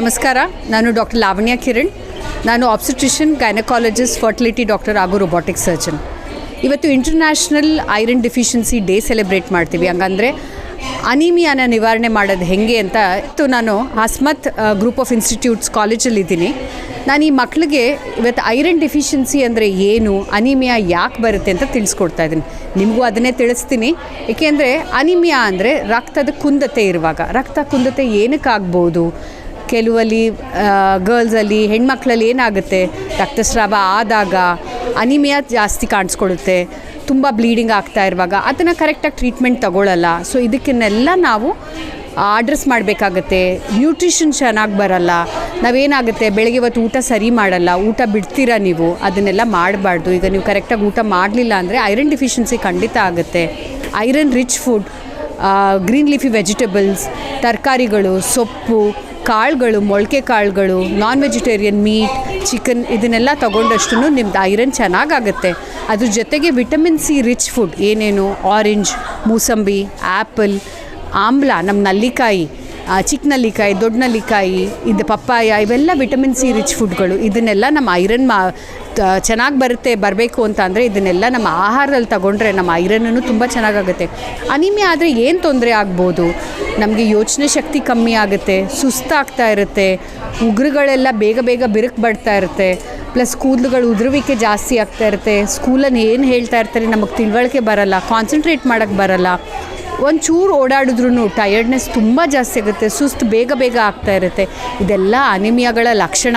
ನಮಸ್ಕಾರ. ನಾನು ಡಾಕ್ಟರ್ ಲಾವಣ್ಯ ಕಿರಣ್. ನಾನು ಆಬ್ಸ್ಟಿಷನ್ ಗೈನಕಾಲಜಿಸ್ಟ್ ಫರ್ಟಿಲಿಟಿ ಡಾಕ್ಟರ್ ಹಾಗೂ ರೊಬಾಟಿಕ್ ಸರ್ಜನ್ ಇವತ್ತು international iron deficiency day celebrate ಮಾಡ್ತೀವಿ. ಹಂಗಂದರೆ ಅನಿಮಿಯಾನ ನಿವಾರಣೆ ಮಾಡೋದು ಹೆಂಗೆ ಅಂತ ಇತ್ತು. ನಾನು ಹಸ್ಮತ್ ಗ್ರೂಪ್ ಆಫ್ ಇನ್ಸ್ಟಿಟ್ಯೂಟ್ಸ್ ಕಾಲೇಜಲ್ಲಿದ್ದೀನಿ ನಾನು ಈ ಮಕ್ಕಳಿಗೆ ಇವತ್ತು ಐರನ್ ಡಿಫಿಷಿಯನ್ಸಿ ಅಂದರೆ ಏನು, ಅನಿಮಿಯಾ ಯಾಕೆ ಬರುತ್ತೆ ಅಂತ ತಿಳಿಸ್ಕೊಡ್ತಾ ಇದ್ದೀನಿ. ನಿಮಗೂ ಅದನ್ನೇ ತಿಳಿಸ್ತೀನಿ. ಏಕೆಂದರೆ ಅನಿಮಿಯಾ ಅಂದರೆ ರಕ್ತದ ಕುಂದತೆ ಇರುವಾಗ. ರಕ್ತ ಕುಂದತೆ ಏನಕ್ಕಾಗ್ಬೋದು? ಕೆಲವಲ್ಲಿ ಗರ್ಲ್ಸಲ್ಲಿ, ಹೆಣ್ಮಕ್ಳಲ್ಲಿ ಏನಾಗುತ್ತೆ? ರಕ್ತಸ್ರಾವ ಆದಾಗ ಅನಿಮಿಯಾ ಜಾಸ್ತಿ ಕಾಣಿಸ್ಕೊಡುತ್ತೆ ತುಂಬ ಬ್ಲೀಡಿಂಗ್ ಆಗ್ತಾ ಇರುವಾಗ ಅದನ್ನು ಕರೆಕ್ಟಾಗಿ ಟ್ರೀಟ್ಮೆಂಟ್ ತಗೊಳ್ಳಲ್ಲ ಸೊ ಇದಕ್ಕನ್ನೆಲ್ಲ ನಾವು ಅಡ್ರೆಸ್ ಮಾಡಬೇಕಾಗತ್ತೆ. ನ್ಯೂಟ್ರಿಷನ್ ಚೆನ್ನಾಗಿ ಬರಲ್ಲ. ನಾವೇನಾಗುತ್ತೆ? ಬೆಳಗ್ಗೆ ಇವತ್ತು ಊಟ ಸರಿ ಮಾಡಲ್ಲ. ಊಟ ಬಿಡ್ತೀರಾ ನೀವು? ಅದನ್ನೆಲ್ಲ ಮಾಡಬಾರ್ದು. ಈಗ ನೀವು ಕರೆಕ್ಟಾಗಿ ಊಟ ಮಾಡಲಿಲ್ಲ ಅಂದರೆ ಐರನ್ ಡಿಫಿಷಿಯನ್ಸಿ ಖಂಡಿತ ಆಗುತ್ತೆ. Iron rich food green leafy vegetables ತರಕಾರಿಗಳು, ಸೊಪ್ಪು ಕಾಳುಗಳು, ಮೊಳಕೆ ಕಾಳುಗಳು ನಾನ್ ವೆಜಿಟೇರಿಯನ್ ಮೀಟ್ ಚಿಕನ್ ಇದನ್ನೆಲ್ಲ ತೊಗೊಂಡಷ್ಟು ನಿಮ್ದು ಐರನ್ ಚೆನ್ನಾಗಾಗುತ್ತೆ. ಅದ್ರ ಜೊತೆಗೆ ವಿಟಮಿನ್ ಸಿ ರಿಚ್ ಫುಡ್ ಏನೇನು? ಆರೆಂಜ್ ಮೂಸಂಬಿ ಆ್ಯಪಲ್ ಆಮ್ಲ ನಮ್ಮ ನಲ್ಲಿಕಾಯಿ. ಚಿಕ್ಕ ನಲ್ಲಿಕಾಯಿ ದೊಡ್ಡ ನಲ್ಲಿಕಾಯಿ ಇದು ಪಪ್ಪಾಯ, ಇವೆಲ್ಲ ವಿಟಮಿನ್ ಸಿ ರಿಚ್ ಫುಡ್ಗಳು ಇದನ್ನೆಲ್ಲ ನಮ್ಮ ಐರನ್ ಮಾ ಚೆನ್ನಾಗಿ ಬರುತ್ತೆ, ಬರಬೇಕು ಅಂತ ಅಂದರೆ ಇದನ್ನೆಲ್ಲ ನಮ್ಮ ಆಹಾರದಲ್ಲಿ ತಗೊಂಡ್ರೆ ನಮ್ಮ ಐರನ್ನೂ ತುಂಬ ಚೆನ್ನಾಗಾಗುತ್ತೆ. ಅನಿಮಿಯಾ ಆದರೆ ಏನು ತೊಂದರೆ ಆಗ್ಬೋದು? ನಮಗೆ ಯೋಚನೆ ಶಕ್ತಿ ಕಮ್ಮಿ ಆಗುತ್ತೆ, ಸುಸ್ತಾಗ್ತಾ ಇರುತ್ತೆ, ಉಗುರುಗಳೆಲ್ಲ ಬೇಗ ಬೇಗ ಬಿರುಕು ಬಡ್ತಾ ಇರುತ್ತೆ ಪ್ಲಸ್ ಕೂದಲುಗಳು ಉದುರುವಿಕೆ ಜಾಸ್ತಿ ಆಗ್ತಾ ಇರುತ್ತೆ ಸ್ಕೂಲನ್ನು ಏನು ಹೇಳ್ತಾ ಇರ್ತಾರೆ ನಮಗೆ ತಿಳುವಳಿಕೆ ಬರಲ್ಲ ಕಾನ್ಸಂಟ್ರೇಟ್ ಮಾಡೋಕ್ಕೆ ಬರಲ್ಲ. ಒಂಚೂರು ಓಡಾಡಿದ್ರೂ ಟಯರ್ಡ್ನೆಸ್ ತುಂಬ ಜಾಸ್ತಿ ಆಗುತ್ತೆ ಸುಸ್ತು ಬೇಗ ಬೇಗ ಆಗ್ತಾ ಇರುತ್ತೆ. ಇದೆಲ್ಲ ಅನಿಮಿಯಾಗಳ ಲಕ್ಷಣ.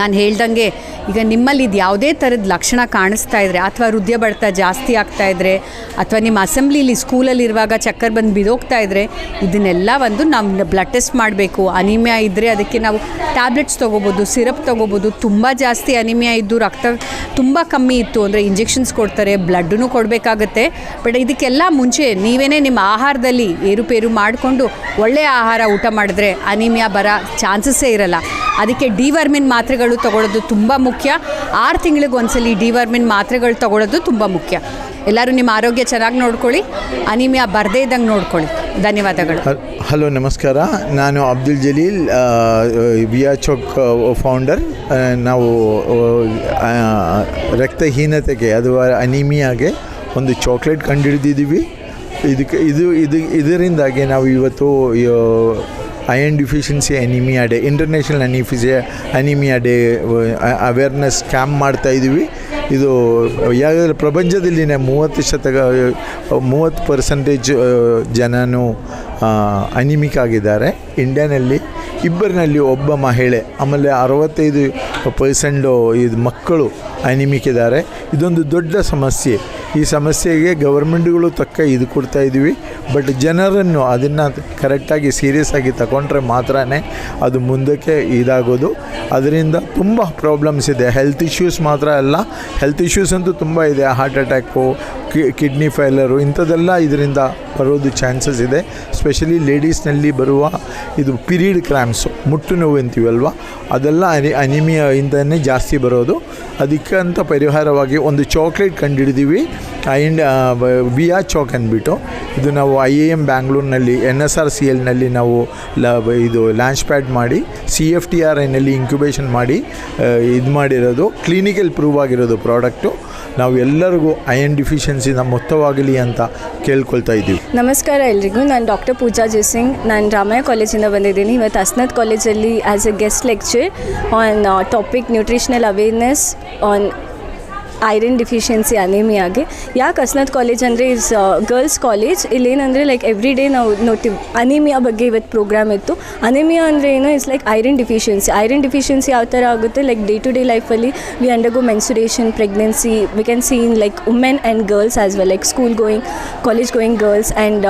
ನಾನು ಹೇಳ್ದಂಗೆ, ಈಗ ನಿಮ್ಮಲ್ಲಿ ಇದು ಯಾವುದೇ ಥರದ ಲಕ್ಷಣ ಕಾಣಿಸ್ತಾ ಇದ್ರೆ, ಅಥವಾ ಹೃದಯ ಬಡ್ತ ಜಾಸ್ತಿ ಆಗ್ತಾ ಇದ್ರೆ, ಅಥವಾ ನಿಮ್ಮ ಅಸೆಂಬ್ಲಿಲಿ ಸ್ಕೂಲಲ್ಲಿ ಇರುವಾಗ ಚಕ್ಕರ್ ಬಂದು ಬಿದೋಗ್ತಾ ಇದ್ರೆ, ಇದನ್ನೆಲ್ಲ ಒಂದು ನಾವು ಬ್ಲಡ್ ಟೆಸ್ಟ್ ಮಾಡಬೇಕು. ಅನಿಮಿಯಾ ಇದ್ದರೆ ಅದಕ್ಕೆ ನಾವು ಟ್ಯಾಬ್ಲೆಟ್ಸ್ ತೊಗೋಬೋದು, ಸಿರಪ್ ತೊಗೋಬೋದು. ತುಂಬ ಜಾಸ್ತಿ ಅನಿಮಿಯಾ ಇದ್ದು ರಕ್ತ ತುಂಬ ಕಮ್ಮಿ ಇತ್ತು ಅಂದರೆ ಇಂಜೆಕ್ಷನ್ಸ್ ಕೊಡ್ತಾರೆ ಬ್ಲಡ್ಡೂ ಕೊಡಬೇಕಾಗತ್ತೆ. ಬಟ್ ಇದಕ್ಕೆಲ್ಲ ಮುಂಚೆ ನೀವೇನೇ ನಿಮ್ಮ ಆಹಾರದಲ್ಲಿ ಏರುಪೇರು ಮಾಡಿಕೊಂಡು ಒಳ್ಳೆಯ ಆಹಾರ ಊಟ ಮಾಡಿದ್ರೆ ಅನಿಮಿಯಾ ಬರೋ ಚಾನ್ಸಸ್ಸೇ ಇರಲ್ಲ. ಅದಕ್ಕೆ ಡಿವರ್ಮಿನ್ ಮಾತ್ರೆಗಳು ತಗೊಳ್ಳೋದು ತುಂಬ ಮುಖ್ಯ. ಆರು ತಿಂಗಳಿಗೆ ಒಂದ್ಸಲಿ ಡಿವರ್ಮಿನ್ ಮಾತ್ರೆಗಳು ತಗೊಳ್ಳೋದು ತುಂಬ ಮುಖ್ಯ. ಎಲ್ಲರೂ ನಿಮ್ಮ ಆರೋಗ್ಯ ಚೆನ್ನಾಗಿ ನೋಡ್ಕೊಳ್ಳಿ. ಅನಿಮಿಯಾ ಬರದೇ ಇದ್ದಂಗೆ ನೋಡ್ಕೊಳ್ಳಿ. ಧನ್ಯವಾದಗಳು. ಹಲ್- ನಮಸ್ಕಾರ. ನಾನು ಅಬ್ದುಲ್ ಜಲೀಲ್ ವಿಯಾ ಚೌಕ್ ಫೌಂಡರ್ ನಾವು ರಕ್ತಹೀನತೆಗೆ ಅಥವಾ ಅನಿಮಿಯಾಗೆ ಒಂದು ಚಾಕ್ಲೇಟ್ ಕಂಡುಹಿಡಿದಿದ್ದೀವಿ ಇದಕ್ಕೆ, ಇದು ಇದು, ಇದರಿಂದಾಗಿ ನಾವು ಇವತ್ತು iron deficiency anaemia day international ಅನಿಫಿಸಿಯ anaemia day awareness camp ಮಾಡ್ತಾ ಇದ್ದೀವಿ ಇದು, ಯಾಕಂದರೆ ಪ್ರಪಂಚದಲ್ಲಿನೇ ಮೂವತ್ತು ಶತಕ, ಮೂವತ್ತು ಪರ್ಸೆಂಟೇಜ್ ಜನನು ಅನಿಮಿಕ್ ಆಗಿದ್ದಾರೆ. ಇಂಡಿಯಾನಲ್ಲಿ ಇಬ್ಬರಿನಲ್ಲಿ ಒಬ್ಬ ಮಹಿಳೆ, ಆಮೇಲೆ ಅರವತ್ತೈದು ಪರ್ಸೆಂಟು ಇದು ಮಕ್ಕಳು ಅನಿಮಿಕ್ ಇದ್ದಾರೆ. ಇದೊಂದು ದೊಡ್ಡ ಸಮಸ್ಯೆ. ಈ ಸಮಸ್ಯೆಗೆ ಗೌರ್ಮೆಂಟ್ಗಳು ತಕ್ಕ ಇದು ಕೊಡ್ತಾ ಇದ್ದೀವಿ. ಬಟ್ ಜನರನ್ನು ಅದನ್ನು ಕರೆಕ್ಟಾಗಿ ಸೀರಿಯಸ್ ಆಗಿ ತಗೊಂಡ್ರೆ ಮಾತ್ರ ಅದು ಮುಂದಕ್ಕೆ ಇದಾಗೋದು. ಅದರಿಂದ ತುಂಬ ಪ್ರಾಬ್ಲಮ್ಸ್ ಇದೆ. ಹೆಲ್ತ್ ಇಶ್ಯೂಸ್ ಮಾತ್ರ ಅಲ್ಲ ಹೆಲ್ತ್ ಇಶ್ಯೂಸ್ ಅಂತೂ ತುಂಬ ಇದೆ. ಹಾರ್ಟ್ ಅಟ್ಯಾಕು ಕಿಡ್ನಿ ಫೈಲರು ಇಂಥದ್ದೆಲ್ಲ ಇದರಿಂದ ಬರೋದು ಚಾನ್ಸಸ್ ಇದೆ. ಸ್ಪೆಷಲಿ ಲೇಡೀಸ್ನಲ್ಲಿ ಬರುವ ಇದು ಪಿರಿಯಡ್ ಕ್ರ್ಯಾಮ್ಸು ಮುಟ್ಟು ನೋವು ಅಂತೀವಲ್ವ? ಅದೆಲ್ಲ ಅನಿ ಅನಿಮಿಯಾ ಇಂದನೇ ಜಾಸ್ತಿ ಬರೋದು. ಅದಕ್ಕೆ ಅಂತ ಪರಿಹಾರವಾಗಿ ಒಂದು ಚಾಕ್ಲೇಟ್ ಕಂಡುಹಿಡಿದೀವಿ ಐಂಡ್ ಆರ್ ಚೌಕ್ ಅಂದ್ಬಿಟ್ಟು ಇದು ನಾವು ಐ ಎ ಎಂ ಬ್ಯಾಂಗ್ಳೂರಿನಲ್ಲಿ ಎನ್ ಎಸ್ ಆರ್ ಸಿ ಎಲ್ನಲ್ಲಿ ನಾವು ಲ, ಇದು ಲಾಂಚ್ ಪ್ಯಾಡ್ ಮಾಡಿ ಸಿ ಎಫ್ ಟಿ ಆರ್ ಐನಲ್ಲಿ ಇಂಕ್ಯುಬೇಷನ್ ಮಾಡಿ ಇದು ಮಾಡಿರೋದು. ಕ್ಲಿನಿಕಲ್ ಪ್ರೂವ್ ಆಗಿರೋದು ಪ್ರಾಡಕ್ಟು ನಾವು ಎಲ್ಲರಿಗೂ ಅಯನ್ ಡಿಫಿಷಿಯನ್ಸಿನ ಮೊತ್ತವಾಗಲಿ ಅಂತ ಕೇಳ್ಕೊಳ್ತಾ ಇದ್ದೀವಿ. ನಮಸ್ಕಾರ ಎಲ್ರಿಗೂ. ನಾನು ಡಾಕ್ಟರ್ ಪೂಜಾ ಜಯಸಿಂಗ್. ನಾನು ರಾಮಯ್ಯ ಕಾಲೇಜಿಂದ ಬಂದಿದ್ದೀನಿ. ಇವತ್ತು ಅಸ್ನತ್ ಕಾಲೇಜಲ್ಲಿ as a guest lecture on topic nutritional awareness on iron deficiency ಅನೇಮಿಯಾಗೆ ಯಾಕೆ ಅಸ್ನತ್ ಕಾಲೇಜ್ ಅಂದರೆ ಇಸ್ ಗರ್ಲ್ಸ್ ಕಾಲೇಜ್ ಇಲ್ಲೇನಂದರೆ ಲೈಕ್ ಎವ್ರಿ ಡೇ ನಾವು ನೋಡ್ತೀವಿ ಅನಿಮಿಯಾ ಬಗ್ಗೆ ಇವತ್ತು ಪ್ರೋಗ್ರಾಮ್ ಇತ್ತು. ಅನಿಮಿಯಾ ಅಂದರೆ ಏನು? Is like iron deficiency iron deficiency ಯಾವ ಥರ ಆಗುತ್ತೆ? ಲೈಕ್ ಡೇ ಟು ಡೇ ಲೈಫಲ್ಲಿ we undergo menstruation pregnancy we can see in like women and girls as well like school going college going girls and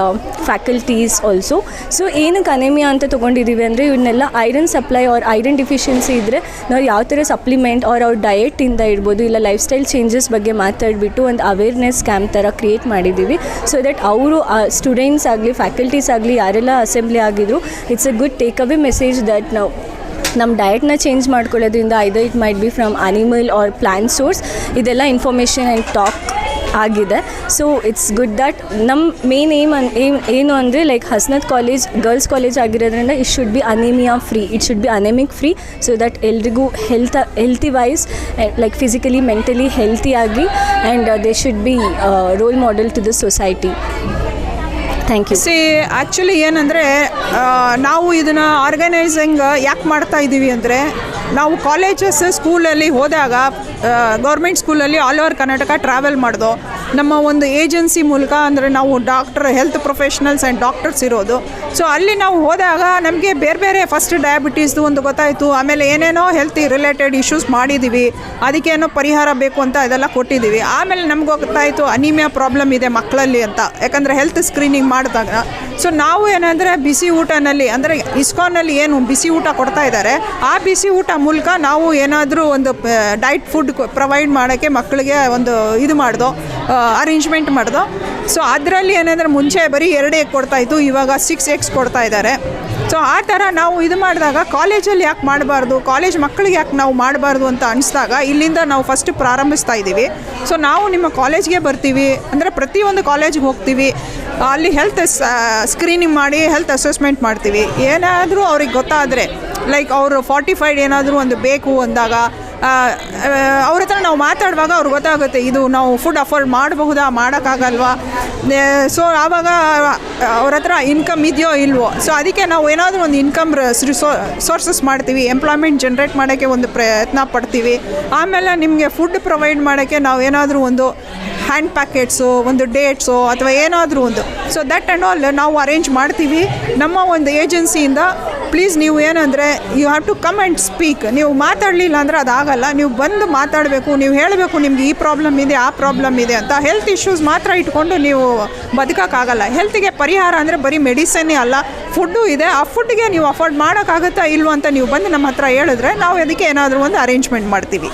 faculties also so ಏನಕ್ಕೆ anaemia ಅಂತ ತೊಗೊಂಡಿದ್ದೀವಿ ಅಂದರೆ ಇವನ್ನೆಲ್ಲ iron supply or iron deficiency ಇದ್ದರೆ ನಾವು ಯಾವ ಥರ ಸಪ್ಲಿಮೆಂಟ್ ಆರ್ ಅವ್ರ ಡಯೆಟಿಂದ ಇರ್ಬೋದು ಇಲ್ಲ ಲೈಫ್ ಸ್ಟೈಲ್ ಚೇಂಜಸ್ ಬಗ್ಗೆ ಮಾತಾಡಿಬಿಟ್ಟು ಒಂದು ಅವೇರ್ನೆಸ್ ಕ್ಯಾಂಪ್ ಥರ ಕ್ರಿಯೇಟ್ ಮಾಡಿದ್ದೀವಿ. ಸೊ ದಟ್ ಅವರು ಸ್ಟೂಡೆಂಟ್ಸ್ ಆಗಲಿ ಫ್ಯಾಕಲ್ಟೀಸ್ ಆಗಲಿ, ಯಾರೆಲ್ಲ ಅಸೆಂಬ್ಲಿ ಆಗಿದ್ರು it's a good take away message that ನಾವು ನಮ್ಮ ಡಯಟ್ನ ಚೇಂಜ್ ಮಾಡ್ಕೊಳ್ಳೋದ್ರಿಂದ either it might be from animal or plant source ಇದೆಲ್ಲ ಇನ್ಫಾರ್ಮೇಷನ್ ಆ್ಯಂಡ್ ಟಾಕ್ ಆಗಿದೆ. ಸೊ ಇಟ್ಸ್ ಗುಡ್ ದಟ್ ನಮ್ಮ ಮೇನ್ ಏಮ್ ಅನ್ ಏಮ್ ಏನು ಅಂದರೆ like Hasanath college girls college ಆಗಿರೋದ್ರಿಂದ it should be anaemia free it should be anaemic free so that ಎಲ್ರಿಗೂ health healthy wise like physically mentally ಹೆಲ್ತಿಯಾಗಿ and they should be role model to the society thank you see actually ಏನಂದರೆ ನಾವು ಇದನ್ನು organising ಯಾಕೆ ಮಾಡ್ತಾ ಇದ್ದೀವಿ ಅಂದರೆ ನಾವು colleges ಸ್ಕೂಲಲ್ಲಿ ಹೋದಾಗ ಗೌರ್ಮೆಂಟ್ ಸ್ಕೂಲಲ್ಲಿ ಆಲ್ ಓವರ್ ಕರ್ನಾಟಕ ಟ್ರಾವೆಲ್ ಮಾಡ್ದೋ. ನಮ್ಮ ಒಂದು ಏಜೆನ್ಸಿ ಮೂಲಕ ಅಂದರೆ ನಾವು doctor, health professionals and doctors ಇರೋದು. ಸೊ ಅಲ್ಲಿ ನಾವು ಹೋದಾಗ ನಮಗೆ ಬೇರೆ ಬೇರೆ ಫಸ್ಟ್ ಡಯಾಬಿಟೀಸ್ದು ಒಂದು ಗೊತ್ತಾಯಿತು. ಆಮೇಲೆ ಏನೇನೋ ಹೆಲ್ತ್ ರಿಲೇಟೆಡ್ ಇಶ್ಯೂಸ್ ಮಾಡಿದ್ದೀವಿ ಅದಕ್ಕೇನೋ ಪರಿಹಾರ ಬೇಕು ಅಂತ ಇದೆಲ್ಲ ಕೊಟ್ಟಿದ್ದೀವಿ ಆಮೇಲೆ ನಮ್ಗೆ ಗೊತ್ತಾಯಿತು ಅನಿಮಿಯಾ ಪ್ರಾಬ್ಲಮ್ ಇದೆ ಮಕ್ಕಳಲ್ಲಿ ಅಂತ. ಯಾಕಂದರೆ ಹೆಲ್ತ್ ಸ್ಕ್ರೀನಿಂಗ್ ಮಾಡಿದಾಗ. ಸೊ ನಾವು ಏನಂದರೆ ಬಿಸಿ ಊಟನಲ್ಲಿ, ಅಂದರೆ ಇಸ್ಕಾನಲ್ಲಿ ಏನು ಬಿಸಿ ಊಟ ಕೊಡ್ತಾ ಇದ್ದಾರೆ. ಆ ಬಿಸಿ ಊಟ ಮೂಲಕ ನಾವು ಏನಾದರೂ ಒಂದು ಡೈಟ್ ಫುಡ್ ಪ್ರೊವೈಡ್ ಮಾಡೋಕ್ಕೆ ಮಕ್ಕಳಿಗೆ ಒಂದು ಇದು ಮಾಡ್ದೋ ಅರೇಂಜ್ಮೆಂಟ್ ಮಾಡ್ದೋ. ಸೊ ಅದರಲ್ಲಿ ಏನಂದರೆ ಮುಂಚೆ ಬರೀ ಎರಡು ಎಗ್ ಕೊಡ್ತಾಯಿತ್ತು ಇವಾಗ ಸಿಕ್ಸ್ ಎಕ್ಸ್ ಕೊಡ್ತಾ ಇದ್ದಾರೆ. ಸೊ ಆ ಥರ ನಾವು ಇದು ಮಾಡಿದಾಗ ಕಾಲೇಜಲ್ಲಿ ಯಾಕೆ ಮಾಡಬಾರ್ದು ಕಾಲೇಜ್ ಮಕ್ಕಳಿಗೆ ಯಾಕೆ ನಾವು ಮಾಡಬಾರ್ದು ಅಂತ ಅನಿಸಿದಾಗ ಇಲ್ಲಿಂದ ನಾವು ಫಸ್ಟ್ ಪ್ರಾರಂಭಿಸ್ತಾ ಇದ್ದೀವಿ. ಸೊ ನಾವು ನಿಮ್ಮ ಕಾಲೇಜ್ಗೆ ಬರ್ತೀವಿ. ಅಂದರೆ ಪ್ರತಿಯೊಂದು ಕಾಲೇಜ್ಗೆ ಹೋಗ್ತೀವಿ. ಅಲ್ಲಿ ಹೆಲ್ತ್ ಸ್ಕ್ರೀನಿಂಗ್ ಮಾಡಿ ಹೆಲ್ತ್ ಅಸೆಸ್ಮೆಂಟ್ ಮಾಡ್ತೀವಿ. ಏನಾದರೂ ಅವ್ರಿಗೆ ಗೊತ್ತಾದರೆ ಲೈಕ್ ಅವರು ಫಾರ್ಟಿಫೈಡ್ ಏನಾದರೂ ಒಂದು ಬೇಕು ಅಂದಾಗ ಅವ್ರ ಹತ್ರ ನಾವು ಮಾತಾಡುವಾಗ ಅವ್ರಿಗೆ ಗೊತ್ತಾಗುತ್ತೆ, ಇದು ನಾವು ಫುಡ್ ಅಫೋರ್ಡ್ ಮಾಡಬಹುದಾ, ಮಾಡೋಕ್ಕಾಗಲ್ವಾ? ಸೊ ಆವಾಗ ಅವ್ರ ಹತ್ರ ಇನ್ಕಮ್ ಇದೆಯೋ ಇಲ್ವೋ? ಸೊ ಅದಕ್ಕೆ ನಾವು ಏನಾದರೂ ಒಂದು ಇನ್ಕಮ್ ಸೋರ್ಸಸ್ ಮಾಡ್ತೀವಿ ಎಂಪ್ಲಾಯ್ಮೆಂಟ್ ಜನ್ರೇಟ್ ಮಾಡೋಕ್ಕೆ ಒಂದು ಪ್ರಯತ್ನ ಪಡ್ತೀವಿ. ಆಮೇಲೆ ನಿಮಗೆ ಫುಡ್ ಪ್ರೊವೈಡ್ ಮಾಡೋಕ್ಕೆ ನಾವು ಏನಾದರೂ ಒಂದು ಹ್ಯಾಂಡ್ ಪ್ಯಾಕೆಟ್ಸು ಒಂದು ಡೇಟ್ಸು ಅಥವಾ ಏನಾದರೂ ಒಂದು. ಸೊ ದಟ್ ಆ್ಯಂಡ್ ಆಲ್ ನಾವು ಅರೇಂಜ್ ಮಾಡ್ತೀವಿ. ನಮ್ಮ ಒಂದು ಏಜೆನ್ಸಿಯಿಂದ ಪ್ಲೀಸ್ ನೀವು ಏನಂದರೆ you have to come and speak ನೀವು ಮಾತಾಡಲಿಲ್ಲ ಅಂದರೆ ಅದಾಗಲ್ಲ. ನೀವು ಬಂದು ಮಾತಾಡಬೇಕು, ನೀವು ಹೇಳಬೇಕು ನಿಮ್ಗೆ ಈ ಪ್ರಾಬ್ಲಮ್ ಇದೆ, ಆ ಪ್ರಾಬ್ಲಮ್ ಇದೆ ಅಂತ ಹೆಲ್ತ್ ಇಶ್ಯೂಸ್ ಮಾತ್ರ ಇಟ್ಕೊಂಡು ನೀವು ಬದುಕೋಕ್ಕಾಗಲ್ಲ. ಹೆಲ್ತಿಗೆ ಪರಿಹಾರ ಅಂದರೆ ಬರೀ ಮೆಡಿಸನ್ನೇ ಅಲ್ಲ ಫುಡ್ಡು ಇದೆ. ಆ ಫುಡ್ಗೆ ನೀವು ಅಫೋರ್ಡ್ ಮಾಡೋಕ್ಕಾಗುತ್ತಾ ಅಂತ ನೀವು ಬಂದು ನಮ್ಮ ಹತ್ರ ಹೇಳಿದ್ರೆ ನಾವು ಅದಕ್ಕೆ ಏನಾದರೂ ಒಂದು ಅರೇಂಜ್ಮೆಂಟ್ ಮಾಡ್ತೀವಿ.